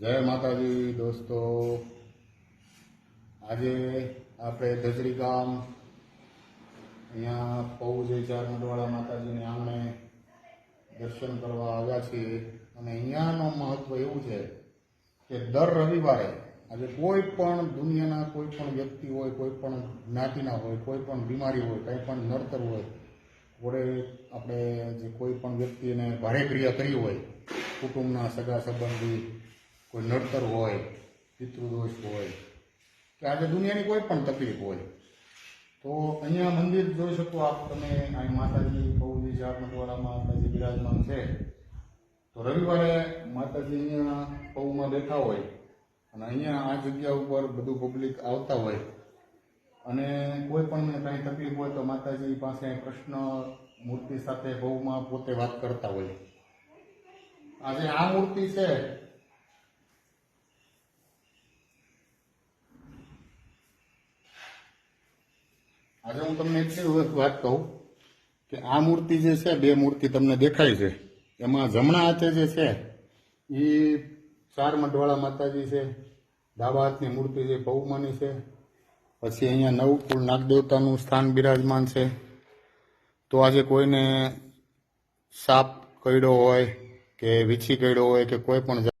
જય માતાજી દોસ્તો. આજે આપણે ધજરી ગામ અહીંયા ચાર મઢવાળા માતાજીને આંગણે દર્શન કરવા આવ્યા છીએ. અને અહીંયાનું મહત્વ એવું છે કે દર રવિવારે આજે કોઈ પણ દુનિયાના કોઈ પણ વ્યક્તિ હોય, કોઈ પણ જ્ઞાતિના હોય, કોઈ પણ બીમારી હોય, કંઈ પણ નડતર હોય, વડે આપણે જે કોઈ પણ વ્યક્તિને ભારે ક્રિયા કરી હોય, કુટુંબના સગા સંબંધી કોઈ નડતર હોય, પિતૃદોષ હોય, કે આજે દુનિયાની કોઈ પણ તકલીફ હોય, તો અહીંયા મંદિર જોઈ શકો આપ તમે, અહીં માતાજી, બહુજી ચારમટવાળા માતાજી બિરાજમાન છે, તો રવિવારે માતાજી અહીંયા પૌમાં બેઠા હોય અને અહીંયા આ જગ્યા ઉપર બધું પબ્લિક આવતા હોય અને કોઈ પણ કાંઈ તકલીફ હોય તો માતાજી પાસે કૃષ્ણ મૂર્તિ સાથે બહુમાં પોતે વાત કરતા હોય. આજે આ મૂર્તિ છે આજે હું તમને એટલી વાત કહું કે આ મૂર્તિ જે છે, બે મૂર્તિ તમને દેખાય છે. એમાં જમણા હાથે જે છે એ ચાર મઢવાળા માતાજી છે, ડાબા હાથની મૂર્તિ જે બહુમાની છે, પછી અહીંયા નવકુળ નાગદેવતાનું સ્થાન બિરાજમાન છે. તો આજે કોઈને સાપ કર્યો હોય કે વીછી કર્યો હોય કે કોઈ પણ